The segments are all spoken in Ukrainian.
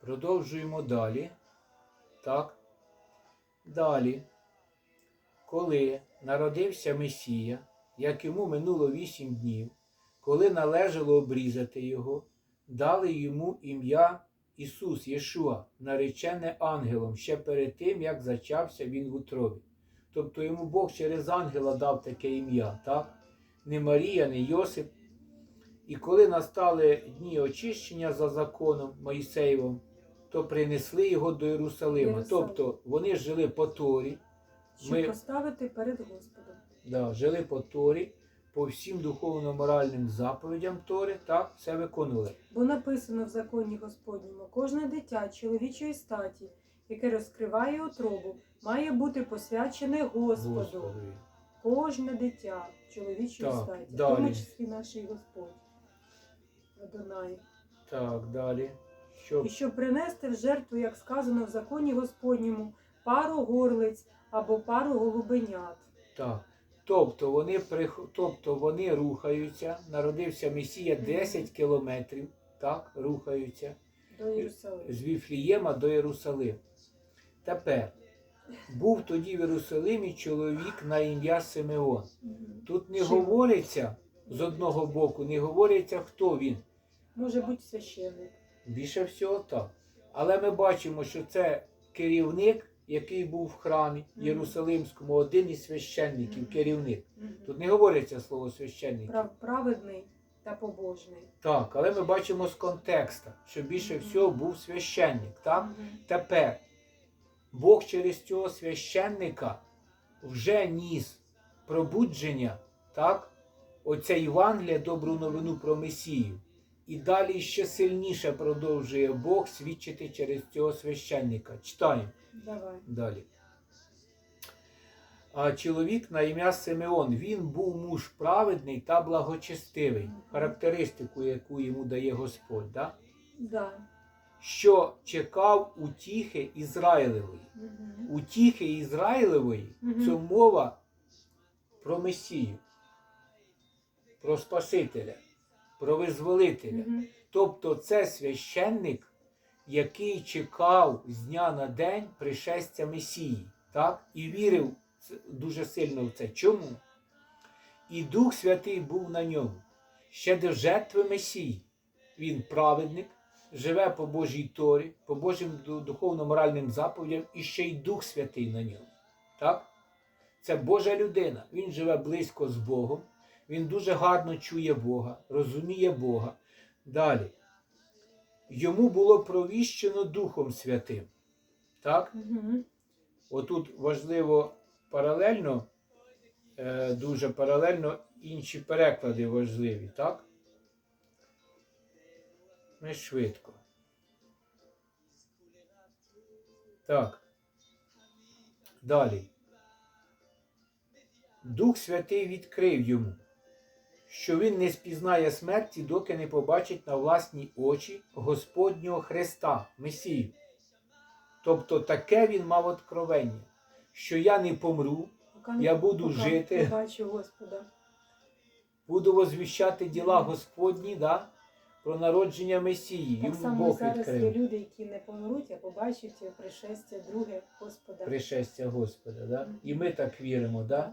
Продовжуємо далі. Так. Далі. Коли народився Месія, як йому минуло вісім днів, коли належало обрізати його, дали йому ім'я Ісус Єшуа, наречене ангелом ще перед тим, як зачався він в утробі. Тобто йому Бог через ангела дав таке ім'я, так? Не Марія, не Йосип. І коли настали дні очищення за законом Моїсеєвим, то принесли його до Єрусалима. Єрусалим. Тобто вони жили по Торі, Щоб Ми- поставити перед Господом. да, жили по Торі, по всім духовно-моральним заповідям Тори, так, все виконували. Бо написано в законі Господньому, кожне дитя чоловічої статі, яке розкриває утробу, має бути посвячене Господу. Господові. Кожне дитя чоловічої Так, статі, в далі. тому числі наш і Господь. Адонай. Так, далі. Щоб І щоб принести в жертву, як сказано в законі Господньому, пару горлиць або пару голубенят. Так. Тобто вони, прих- тобто вони рухаються, народився Месія 10 кілометрів, так, рухаються До Єрусалиму. з Віфлієма до Єрусалиму. Тепер був тоді в Єрусалимі чоловік на ім'я Симеон. Тут не говориться з одного боку, не говориться, хто він. Може бути священник. Більше всього так. Але ми бачимо, що це керівник, який був в храмі Єрусалимському, один із священників, керівник. Тут не говориться слово священник. Праведний та побожний. Так, але ми бачимо з контекста, що більше всього був священник. Так? Тепер Бог через цього священника вже ніс пробудження, так? Оце Євангелія, добру новину про Месію. І далі ще сильніше продовжує Бог свідчити через цього священника. Читаємо Давай. далі. А чоловік на ім'я Симеон, він був муж праведний та благочестивий. Характеристику, яку йому дає Господь, да? Да. що чекав утіхи Ізраїлевої. Мгм. Утіхи Ізраїлевої Мгм. це мова про Месію, про Спасителя, про визволителя. Мгм. Тобто це священник, який чекав з дня на день пришестя Месії, так? і вірив дуже сильно в це. Чому? І Дух Святий був на ньому. Ще до жертви Месії. Він праведник, живе по Божій Торі, по Божим духовно-моральним заповідям, і ще й Дух Святий на ньому. Так? Це Божа людина. Він живе близько з Богом, він дуже гарно чує Бога, розуміє Бога. Далі. Йому було провіщено Духом Святим. Так? Мгм. Отут важливо паралельно, е, дуже паралельно інші переклади важливі, так? Ми швидко. Так. Далі. Дух Святий відкрив йому, що він не спізнає смерті, доки не побачить на власні очі Господнього Христа, Месію. Тобто таке він мав откровення, що я не помру, Поки не- Я буду поки жити. Побачу Господа. буду возвіщати діла Господні, да? про народження Месії. Так Йому само Бог зараз є люди, які не помруть, а побачать пришестя друге Господа. пришестя Господа. Да? І ми так віримо, да?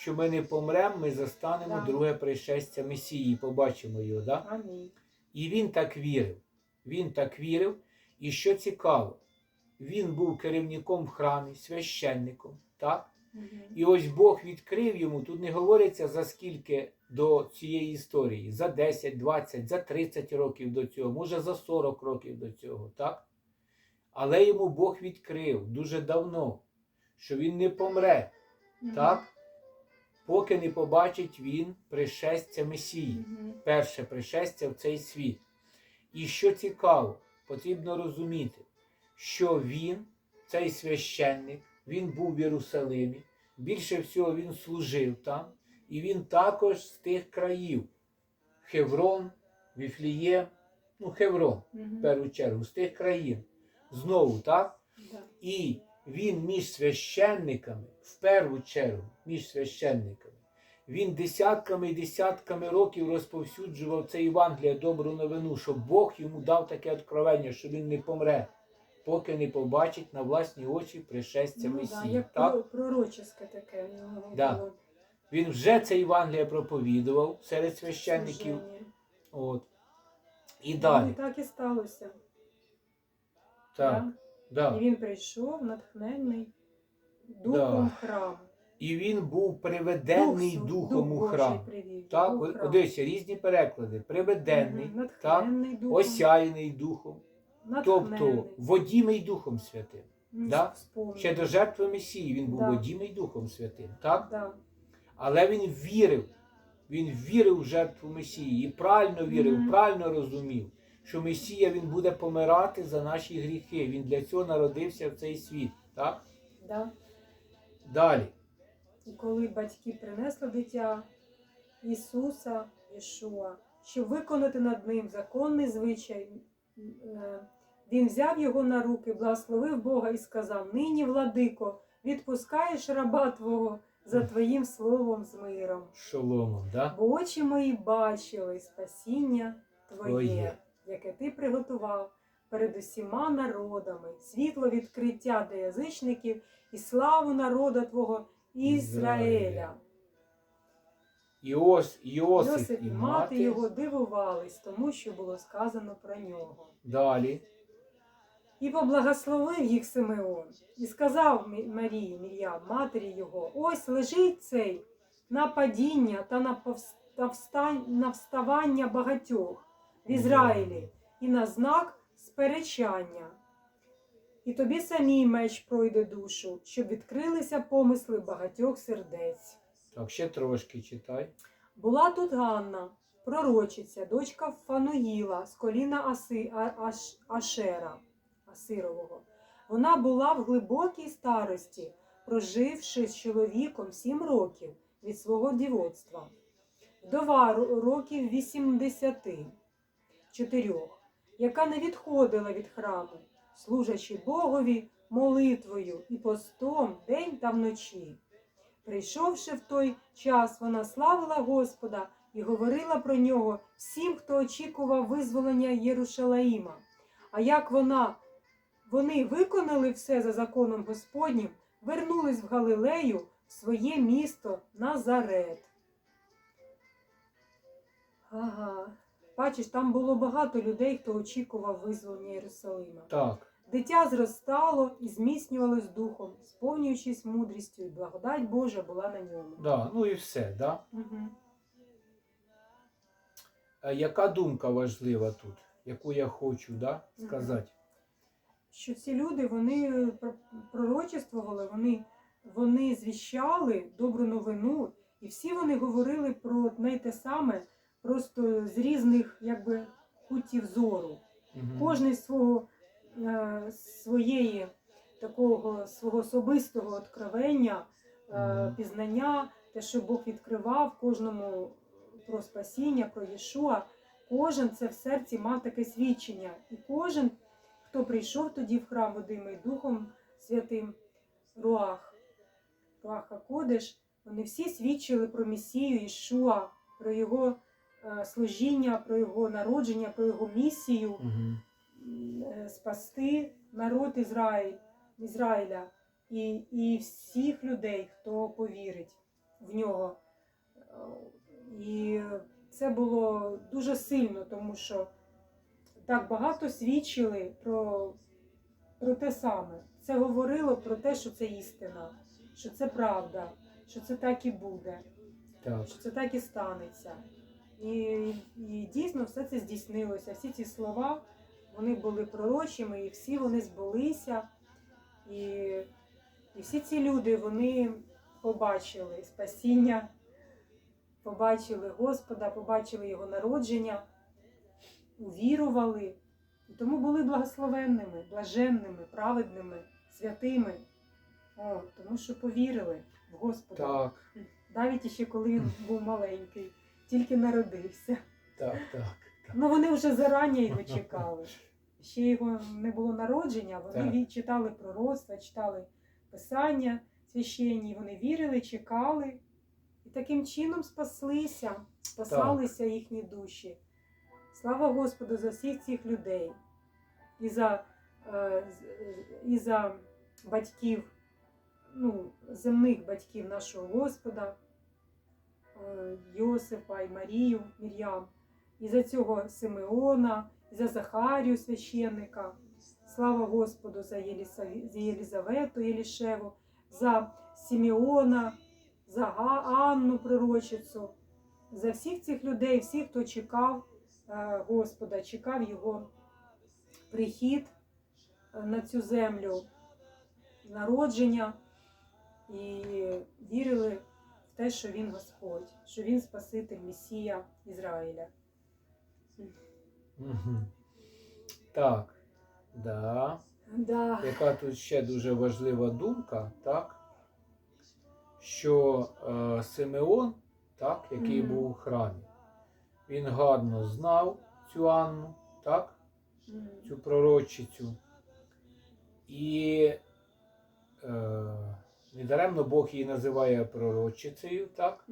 Що ми не помремо, ми застанемо Да. друге пришестя Месії, побачимо його. Да? Амінь. І він так вірив. Він так вірив. І що цікаво, він був керівником в храмі, священником. Так? Мгм. І ось Бог відкрив йому, тут не говориться за скільки до цієї історії, за 10, 20, за 30 років до цього, може за 40 років до цього, так? Але йому Бог відкрив дуже давно, що він не помре, Мгм. так? Поки не побачить він пришестя Месії перше пришестя в цей світ. І що цікаво, потрібно розуміти, що він, цей священник, він був в Єрусалимі, більше всього він служив там, і він також з тих країв Хеврон, Віфлієм, ну Хеврон, в першу чергу, з тих країн. Знову, так? І він між священниками, в першу чергу, між священниками, він десятками і десятками років розповсюджував це Євангеліє, добру новину, щоб Бог йому дав таке откровення, що він не помре, поки не побачить на власні очі пришестя Ну, да, Месії. як так? пророчеське таке в нього Да. було Він вже це Євангеліє проповідував серед священників. От. І Ну, далі. І так і сталося. Так, Да? да. І він прийшов натхнений духом Да. храму. І він був приведений Дух, духом Дух у Божий храм. привів Так, о- храм. дивіться, різні переклади. Приведений, Мгм, так, натхненний духом. осяяний духом, тобто натхненний. водімий Духом Святим. М, да? вспомнив. Ще до жертви Месії він був Да. водімий Духом Святим. Так? Да. Але він вірив. Він вірив в жертву Месії і правильно вірив, Мгм. правильно розумів, що Месія він буде помирати за наші гріхи. Він для цього народився в цей світ. Так? Да. Далі. І коли батьки принесли дитя Ісуса, Ішуа, щоб виконати над ним законний звичай, е, він взяв його на руки, благословив Бога і сказав: Нині, владико, відпускаєш раба Твого за Твоїм словом з миром. Шоломом, да? Бо очі мої бачили спасіння Твоє, Твоє. яке ти приготував перед усіма народами, світло відкриття для язичників і славу народа Твого Ізраїля. Іос, Іосиф, Йосип і мати його дивувались тому, що було сказано про нього. Далі. І поблагословив їх Симеон, і сказав Марії, Мір'ям, матері його: ось лежить цей на падіння та на, повс- на вставання багатьох в Ізраїлі, і на знак сперечання. І тобі самій меч пройде душу, щоб відкрилися помисли багатьох сердець. Так, ще трошки читай. Була тут Ганна, пророчиця, дочка Фануїла з коліна Аси, А- Аш, Ашера Асирового. Вона була в глибокій старості, проживши з чоловіком сім років від свого дівоцтва. Вдова років 84, яка не відходила від храму, служачи Богові молитвою і постом день та вночі. Прийшовши в той час, вона славила Господа і говорила про нього всім, хто очікував визволення Єрушалаїма. А як вона, вони виконали все за законом Господнім, вернулись в Галилею, в своє місто Назарет. Ага. Бачиш, там було багато людей, хто очікував визволення Єрусалима. Так. Дитя зростало і зміцнювалось духом, сповнюючись мудрістю, і благодать Божа була на ньому. Да, ну і все, да? Угу. А яка думка важлива тут, яку я хочу да, сказати? Що ці люди вони пророчествували, вони, вони звіщали добру новину, і всі вони говорили про одне й те саме, просто з різних якби, кутів зору. Мгм. Кожний з свого е, своєї такого свого особистого откровення, е, Мгм. пізнання, те, що Бог відкривав кожному про спасіння, про Єшуа. Кожен це в серці мав таке свідчення. І кожен, хто прийшов тоді в храм Водимий Духом Святим Руах, Руаха Кодиш, вони всі свідчили про Месію Ішуа, про його служіння, про його народження, про його місію е, спасти народ Ізраїль, Ізраїля і, і всіх людей, хто повірить в нього. Е, І це було дуже сильно, тому що так багато свідчили про, про те саме. Це говорило про те, що це істина, що це правда, що це так і буде Так. що це так і станеться. І, і дійсно все це здійснилося. Всі ці слова вони були пророчими, і всі вони збулися. І, і всі ці люди вони побачили спасіння, побачили Господа, побачили Його народження, увірували. І тому були благословенними, блаженними, праведними, святими. О, тому що повірили в Господа. Так, Навіть іще коли він був маленький, тільки народився. так, так. так. Ну вони вже зарані його чекали. Ще його не було народження, вони Так. читали пророцтва, читали писання священні, вони вірили, чекали. І таким чином спаслися, спасалися їхні душі. Слава Господу за всіх цих людей. І за, е, і за батьків, ну, земних батьків нашого Господа, Йосипа і Марію, Мір'ям, і за цього Симеона, і за Захарію священника. Слава Господу за, Єлізавету Єлішеву, за Сімеона, за Анну пророчицю, за всіх цих людей, всіх, хто чекав е, Господа, чекав його прихід е, на цю землю, народження і вірили те, що він Господь, що він Спаситель Месія Ізраїля. Угу. Так. Да. Да. Яка тут ще дуже важлива думка, так? Що е, Симеон, так, який Мгм. був у храмі, він гарно знав цю Анну, так, М. цю пророчицю. І е, недаремно Бог її називає пророчицею, так?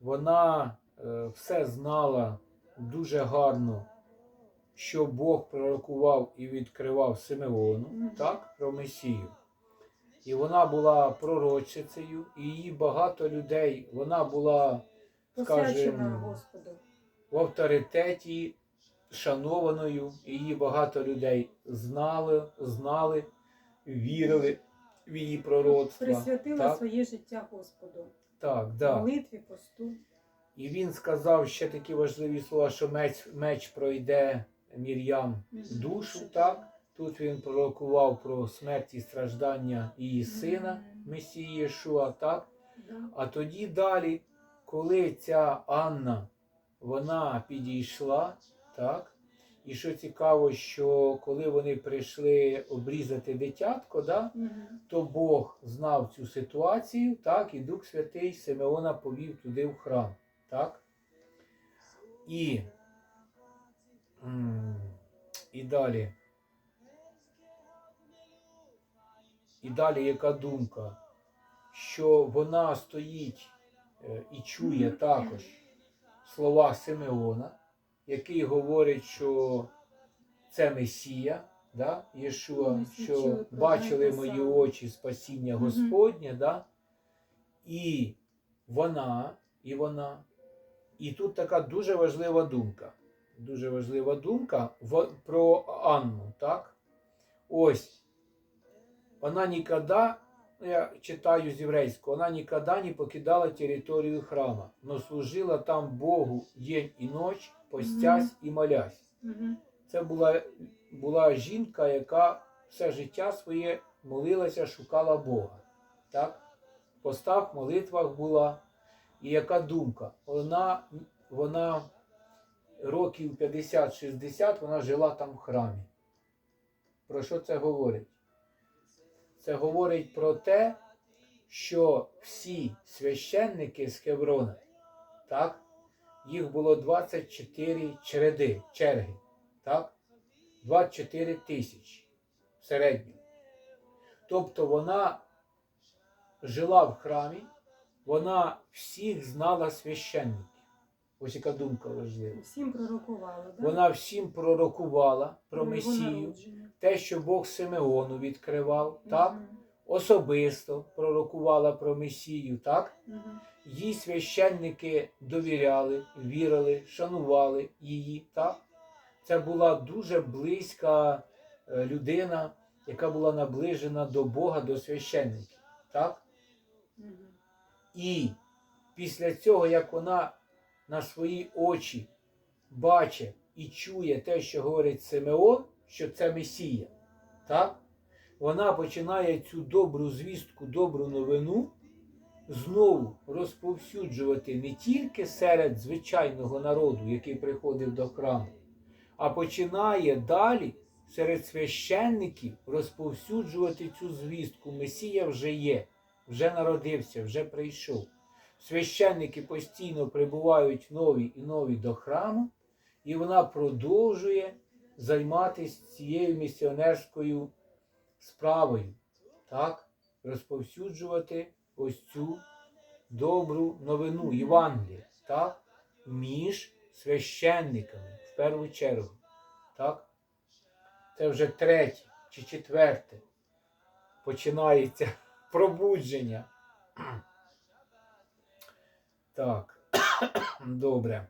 Вона е, все знала дуже гарно, що Бог пророкував і відкривав Симеону, так, про Месію. І вона була пророчицею, і її багато людей, вона була Господу. в авторитеті шанованою, і її багато людей знали, знали, вірили її пророцтва. Присвятила так, своє життя Господу. так, да. Молитві, посту. І він сказав ще такі важливі слова, що меч, меч пройде Мір'ям душу. Так? Тут він пророкував про смерть і страждання її сина, Месії Єшуа, так? А тоді далі, коли ця Анна вона підійшла, так? І що цікаво, що коли вони прийшли обрізати дитятко, да? Мгм. то Бог знав цю ситуацію, так, і Дух Святий Симеона повів туди в храм. Так? І, і далі. І далі яка думка? Що вона стоїть е, і чує також слова Симеона, який говорить, що це Месія, да? Єшуа, що бачили мої очі спасіння. Господнє, да? і вона, і вона. І тут така дуже важлива думка. Дуже важлива думка про Анну, так? Ось. Вона ніколи, ну, я читаю з єврейського, вона ніколи не покидала територію храма, но служила там Богу день і ніч, постясь і молясь. Це була, була жінка, яка все життя своє молилася, шукала Бога. Так? В постах, молитвах була. І яка думка? Вона, вона років 50-60 вона жила там в храмі. Про що це говорить? Це говорить про те, що всі священники з Хеврона, так? Їх було 24 череди, черги так? 24 тисячі в середньому. Тобто вона жила в храмі, вона всіх знала священників. Ось яка думка важлива. Всім пророкувала, да? Вона всім пророкувала про Месію, те, що Бог Симеону відкривав, так? Особисто пророкувала про Месію, так? Мгм. Їй священники довіряли, вірили, шанували її. Так? Це була дуже близька е, людина, яка була наближена до Бога, до священників. Так? Мгм. І після цього, як вона на свої очі бачить і чує те, що говорить Симеон, що це Месія, так? Вона починає цю добру звістку, добру новину знову розповсюджувати не тільки серед звичайного народу, який приходив до храму, а починає далі серед священників розповсюджувати цю звістку. Месія вже є, вже народився, вже прийшов. Священники постійно прибувають нові і нові до храму, і вона продовжує займатися цією місіонерською справою, так? розповсюджувати ось цю добру новину Євангелія, так? Між священниками в першу чергу. Так? Це вже третє чи четверте починається пробудження. Так, добре.